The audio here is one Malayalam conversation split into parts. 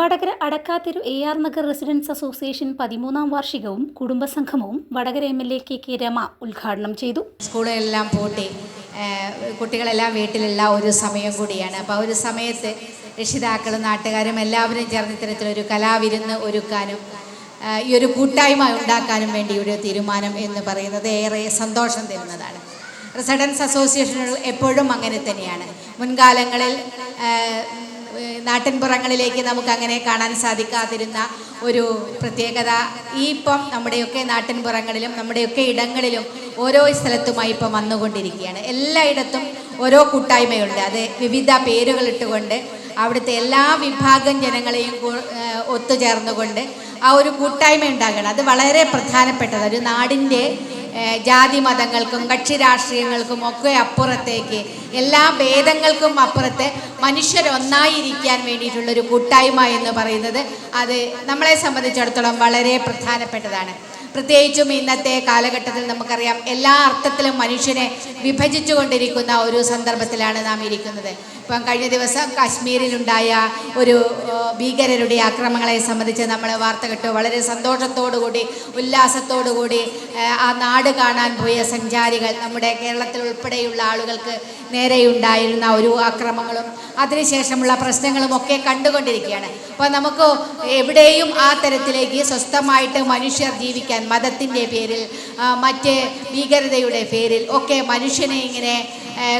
Vadakara അടക്കാത്തൊരു A R Nagar residents association പതിമൂന്നാം വാർഷികവും കുടുംബസംഗമവും Vadakara M L A K K Rama ഉദ്ഘാടനം ചെയ്തു. സ്കൂളുകളെല്ലാം പൂട്ടി. കുട്ടികളെല്ലാം വീട്ടിലുള്ള ഒരു സമയം കൂടിയാണ്. അപ്പോൾ ആ ഒരു സമയത്ത് രക്ഷിതാക്കളും നാട്ടുകാരും എല്ലാവരും ചേർന്ന് ഇത്തരത്തിലൊരു കലാവിരുന്ന് ഒരുക്കാനും ഈ ഒരു കൂട്ടായ്മ ഉണ്ടാക്കാനും വേണ്ടി ഒരു തീരുമാനം എന്ന് പറയുന്നത് ഏറെ സന്തോഷം തരുന്നതാണ്. റെസിഡൻസ് അസോസിയേഷനുകൾ എപ്പോഴും അങ്ങനെ തന്നെയാണ്. മുൻകാലങ്ങളിൽ നാട്ടിൻപുറങ്ങളിലേക്ക് നമുക്ക് അങ്ങനെ കാണാൻ സാധിക്കാതിരുന്ന ഒരു പ്രത്യേകത. ഈ ഇപ്പം നമ്മുടെയൊക്കെ നാട്ടിൻപുറങ്ങളിലും നമ്മുടെയൊക്കെ ഇടങ്ങളിലും ഓരോ സ്ഥലത്തുമായി ഇപ്പം വന്നുകൊണ്ടിരിക്കുകയാണ്. എല്ലായിടത്തും ഓരോ കൂട്ടായ്മയുണ്ട്. അത് വിവിധ പേരുകളിട്ടുകൊണ്ട് അവിടുത്തെ എല്ലാ വിഭാഗം ജനങ്ങളെയും ഒത്തുചേർന്നുകൊണ്ട് ആ ഒരു കൂട്ടായ്മ ഉണ്ടാകണം അത് വളരെ പ്രധാനപ്പെട്ടത്. ഒരു നാടിന്റെ ജാതി മതങ്ങൾക്കും കക്ഷി രാഷ്ട്രീയങ്ങൾക്കും ഒക്കെ അപ്പുറത്തേക്ക് എല്ലാ ഭേദങ്ങൾക്കും അപ്പുറത്ത് മനുഷ്യരൊന്നായിരിക്കാൻ വേണ്ടിയിട്ടുള്ളൊരു കൂട്ടായ്മ എന്ന് പറയുന്നത് അത് നമ്മളെ സംബന്ധിച്ചിടത്തോളം വളരെ പ്രധാനപ്പെട്ടതാണ്. പ്രത്യേകിച്ചും ഇന്നത്തെ കാലഘട്ടത്തിൽ നമുക്കറിയാം എല്ലാ അർത്ഥത്തിലും മനുഷ്യനെ വിഭജിച്ചുകൊണ്ടിരിക്കുന്ന ഒരു സന്ദർഭത്തിലാണ് നാം ഇരിക്കുന്നത്. ഇപ്പം കഴിഞ്ഞ ദിവസം കാശ്മീരിലുണ്ടായ ഒരു ഭീകരരുടെ ആക്രമണങ്ങളെ സംബന്ധിച്ച് നമ്മൾ വാർത്ത കേട്ടു. വളരെ സന്തോഷത്തോടുകൂടി ഉല്ലാസത്തോടുകൂടി ആ നാട് കാണാൻ പോയ സഞ്ചാരികൾ നമ്മുടെ കേരളത്തിൽ ഉൾപ്പെടെയുള്ള ആളുകൾക്ക് നേരെയുണ്ടായിരുന്ന ഒരു ആക്രമണങ്ങളും അതിനുശേഷമുള്ള പ്രശ്നങ്ങളും ഒക്കെ കണ്ടുകൊണ്ടിരിക്കുകയാണ്. അപ്പോൾ നമുക്ക് എവിടെയും ആ തരത്തിലേക്ക് സ്വസ്ഥമായിട്ട് മനുഷ്യർ ജീവിക്കാൻ മതത്തിന്റെ പേരിൽ മറ്റ് ഭീകരതയുടെ പേരിൽ ഒക്കെ മനുഷ്യനെ ഇങ്ങനെ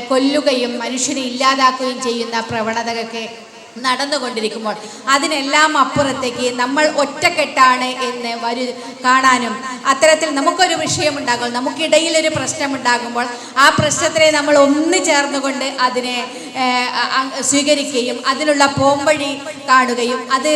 കൊല്ലുകയും മനുഷ്യനെ ഇല്ലാതാക്കുകയും ചെയ്യുന്ന പ്രവണതയൊക്കെ നടന്നുകൊണ്ടിരിക്കുമ്പോൾ അതിനെല്ലാം അപ്പുറത്തേക്ക് നമ്മൾ ഒറ്റക്കെട്ടാണ് എന്ന് വരു കാണാനും അത്തരത്തിൽ നമുക്കൊരു വിഷയമുണ്ടാകും നമുക്കിടയിൽ ഒരു പ്രശ്നമുണ്ടാകുമ്പോൾ ആ പ്രശ്നത്തിനെ നമ്മൾ ഒന്ന് ചേർന്നുകൊണ്ട് അതിനെ സ്വീകരിക്കുകയും അതിനുള്ള പോംവഴി കാണുകയും അത്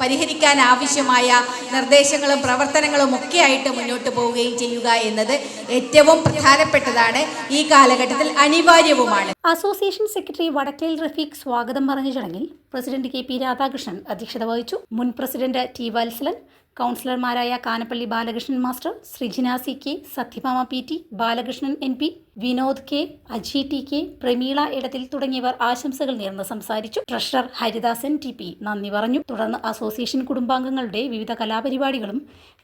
പരിഹരിക്കാൻ ആവശ്യമായ നിർദ്ദേശങ്ങളും പ്രവർത്തനങ്ങളും ഒക്കെ ആയിട്ട് മുന്നോട്ട് പോവുകയും ചെയ്യുക എന്നത് ഏറ്റവും പ്രധാനപ്പെട്ടതാണ് ഈ കാലഘട്ടത്തിൽ അനിവാര്യവുമാണ്. അസോസിയേഷൻ സെക്രട്ടറി വടക്കേൽ റഫീഖ് സ്വാഗതം പറഞ്ഞ ചടങ്ങിൽ പ്രസിഡന്റ് കെ പി രാധാകൃഷ്ണൻ അധ്യക്ഷത വഹിച്ചു. മുൻ പ്രസിഡന്റ് ടി വത്സലൻ കൗൺസിലർമാരായ Kanappally Balakrishnan master Sreejina C K Sathyabhama P T Balakrishnan N P Vinod K Aji T K Prameela ഇടത്തിൽ തുടങ്ങിയവർ ആശംസകൾ നേർന്ന് സംസാരിച്ചു. ട്രഷറർ ഹരിദാസൻ ടി പി നന്ദി പറഞ്ഞു. തുടർന്ന് അസോസിയേഷൻ കുടുംബാംഗങ്ങളുടെ വിവിധ കലാപരിപാടികളും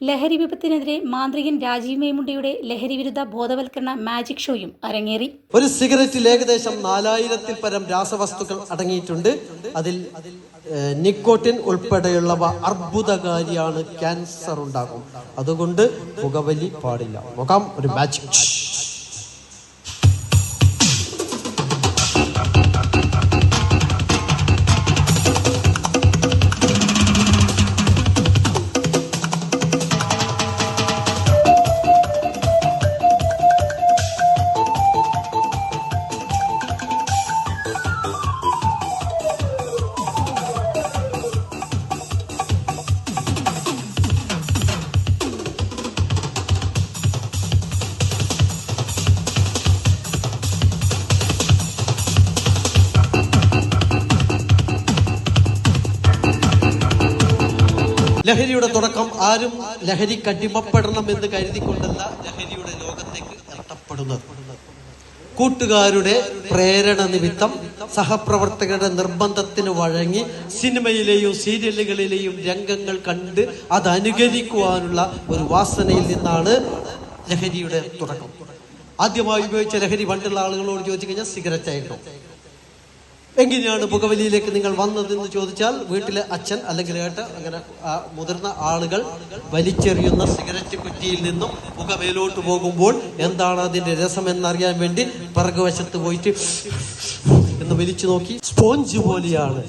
ലഹരി വിപത്തിനെതിരെ മാന്ത്രികൻ രാജീവ് മേമുണ്ടയുടെ ലഹരി വിരുദ്ധ ബോധവൽക്കരണ മാജിക് ഷോയും അരങ്ങേറി. ഒരു സിഗരറ്റിൽ ഏകദേശം നാലായിരത്തിൽ പരം രാസവസ്തുക്കൾ അടങ്ങിയിട്ടുണ്ട്. അതിൽ നിക്കോട്ടിൻ ഉൾപ്പെടെയുള്ളവ അർബുദകാരിയാണ് ക്യാൻസർ ഉണ്ടാകും. അതുകൊണ്ട് പുകവലി പാടില്ല. നോക്കാം ഒരു മാജിക് ലഹരിയുടെ തുടക്കം ആരും ലഹരി അടിമപ്പെടണം എന്ന് കരുതിക്കൊണ്ടല്ല ലഹരിയുടെ ലോകത്തേക്ക് എത്തപ്പെടുന്നത് കൂട്ടുകാരുടെ പ്രേരണ നിമിത്തം സഹപ്രവർത്തകരുടെ നിർബന്ധത്തിന് വഴങ്ങി സിനിമയിലെയും സീരിയലുകളിലെയും രംഗങ്ങൾ കണ്ട് അത് അനുകരിക്കുവാനുള്ള ഒരു വാസനയിൽ നിന്നാണ് ലഹരിയുടെ തുടക്കം. ആദ്യമായി ഉപയോഗിച്ച ലഹരി പണ്ടുള്ള ആളുകളോട് ചോദിച്ചു കഴിഞ്ഞാൽ സിഗരറ്റ് ആയിരുന്നു എങ്ങനെയാണ് പുകവലിയിലേക്ക് നിങ്ങൾ വന്നതെന്ന് ചോദിച്ചാൽ വീട്ടിലെ അച്ഛൻ അല്ലെങ്കിൽ ഏട്ട അങ്ങനെ മുതിർന്ന ആളുകൾ വലിച്ചെറിയുന്ന സിഗരറ്റ് കുറ്റിയിൽ നിന്നും പുക മേലോട്ട് പോകുമ്പോൾ എന്താണ് അതിന്റെ രസം എന്നറിയാൻ വേണ്ടി പിറകുവശത്ത് പോയിട്ട് എന്ന് വലിച്ചു നോക്കി. സ്പോഞ്ച് പോലെയാണ്.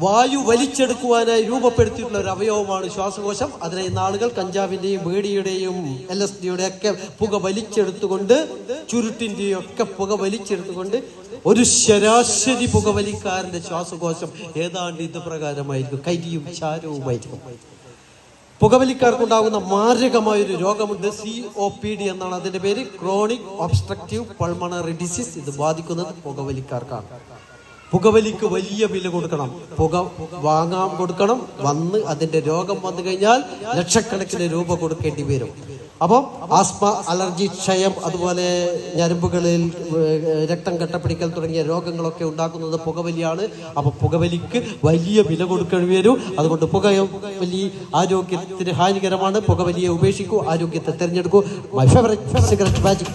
വായു വലിച്ചെടുക്കുവാനായി രൂപപ്പെടുത്തിയിട്ടുള്ള ഒരു അവയവമാണ് ശ്വാസകോശം. അതിനെ ആളുകൾ കഞ്ചാവിന്റെയും വേടിയുടെയും എൽ എസ് ഡിയുടെ ഒക്കെ പുക വലിച്ചെടുത്തുകൊണ്ട് ചുരുട്ടിന്റെയും ഒക്കെ പുക വലിച്ചെടുത്തുകൊണ്ട് ഒരു ശരാശരി പുകവലിക്കാരന്റെ ശ്വാസകോശം ഏതാണ്ട് ഇത് പ്രകാരമായിരിക്കും. കരിയും ചാരവുമായിരിക്കും. പുകവലിക്കാർക്കുണ്ടാകുന്ന മാരകമായൊരു രോഗമുണ്ട്. സി ഒ പി ഡി എന്നാണ് അതിന്റെ പേര്. ക്രോണിക് ഒബ്സ്ട്രക്റ്റീവ് പൾമണറി ഡിസീസ് ഇത് ബാധിക്കുന്നത് പുകവലിക്കാർക്കാണ് പുകവലിക്ക് വലിയ വില കൊടുക്കണം. പുക വാങ്ങാൻ കൊടുക്കണം. വന്ന് അതിന്റെ രോഗം വന്നു കഴിഞ്ഞാൽ ലക്ഷക്കണക്കിന് രൂപ കൊടുക്കേണ്ടി വരും. അപ്പം ആസ്മ അലർജി ക്ഷയം അതുപോലെ ഞരമ്പുകളിൽ രക്തം കട്ടപ്പിടിക്കൽ തുടങ്ങിയ രോഗങ്ങളൊക്കെ ഉണ്ടാക്കുന്നത് പുകവലിയാണ്. അപ്പൊ പുകവലിക്ക് വലിയ വില കൊടുക്കേണ്ടി വരും. അതുകൊണ്ട് പുകവലി ആരോഗ്യത്തിന് ഹാനികരമാണ്. പുകവലിയെ ഉപേക്ഷിക്കൂ ആരോഗ്യത്തെ തിരഞ്ഞെടുക്കൂ. My favourite cigarette magic